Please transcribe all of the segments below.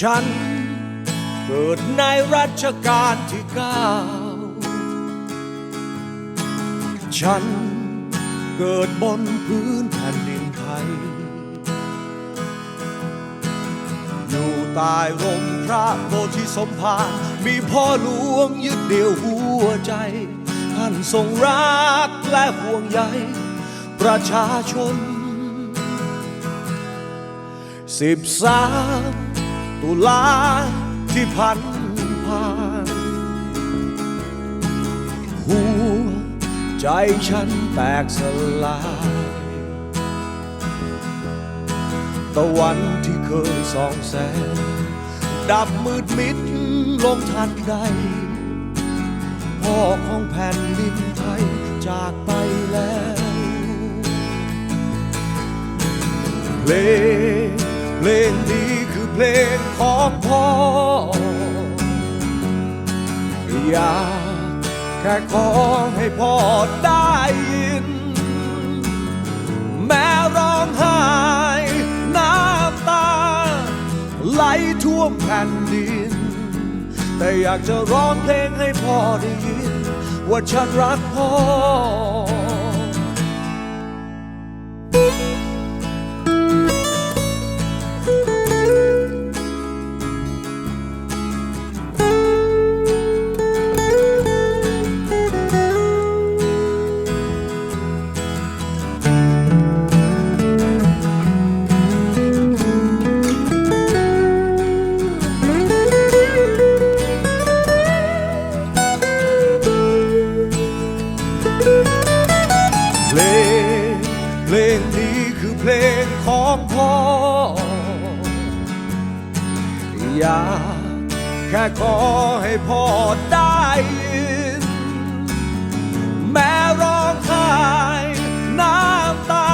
ฉัน เกิดในรัชกาลที่เก้าฉันเกิดบนพื้นแผ่นดินไทย อยู่ใต้ร่มพระโพธิสมภารมีพ่อหลวงยึดเดียวหัวใจ ท่านทรงรักและห่วงใยประชาชนสิบสาม ตุลาที่พันผ่านหัวใจฉันแตกสลายตะวันที่เคยส่องแสง ดับมืดมิดลงทันใด พ่อของแผ่นดินไทยจากไปแล้ว เพลงเพลงนี้ เพลงของพ่อ อยากแค่ขอให้พ่อได้ยิน แม้ร้องไห้น้ำตา ไหลท่วมแผ่นดิน แต่อยากจะร้องเพลงให้พ่อได้ยิน ว่าฉันรักพ่อ เพลงของพ่อ อยากแค่ขอให้พ่อได้ยิน แม้ร้องไห้น้ำตา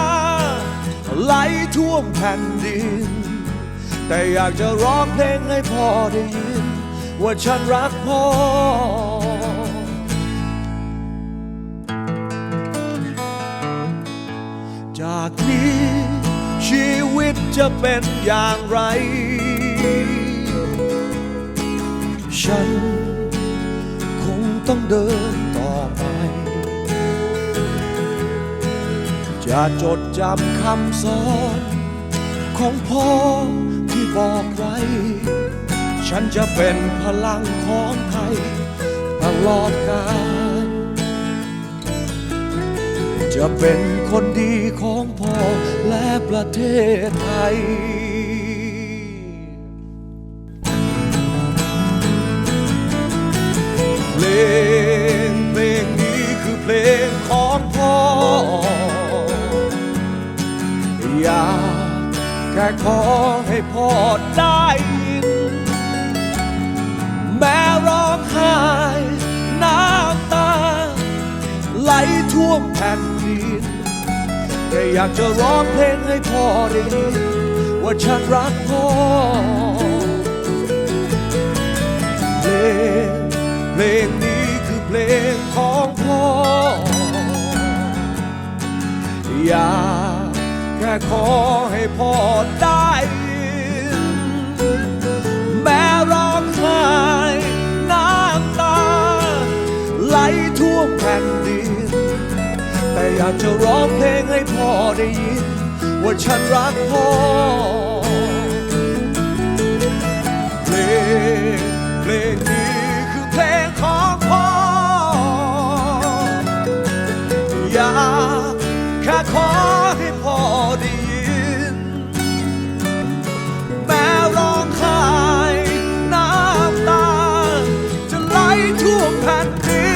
ไหลท่วมแผ่นดิน แต่อยากจะร้องเพลงให้พ่อได้ยิน ว่าฉันรักพ่อจากนี้ ตจะเป็นอย่างไร ฉันคงต้องเดินต่อไป จะจดจำคำสอนของพ่อที่บอกไว้ ฉันจะเป็นพลังของไทยตลอดกาล จะเป็นคนดีของพ่อและประเทศไทย เพลงเพลงนี้คือเพลงของพ่อ อยากแค่ขอให้พ่อได้ยิน แม้ร้องไห้น้ำตา ไหลท่วมแผ่นดิน แค่อยากจะร้องเพลงให้พ่อได้ยินว่าฉันรักพ่อเพลงเพลงนี้คือเพลงของพ่อ อยากแค่ขอให้พ่อได้ยินแม้ร้องไห้น้ำตา ไหลท่วมแผ่นดินแต่อยากจะร้องเพลง พ่อได้ยิน ว่าฉันรักพ่อเพลงเพลงนี้คือเพลงของพ่อ อยากแค่ขอให้พ่อได้ยิน แม้ร้องไห้น้ำตา จะไหลท่วมแผ่นดิ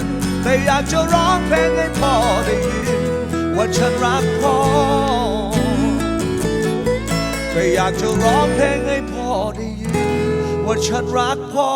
นแต่อยากจะร้องเพลงให้พ่อได้ยิน ว่าฉันรักพ่อแต่อยากจะร้องเพลงให้พ่อได้ยิน ว่าฉันรักพ่อ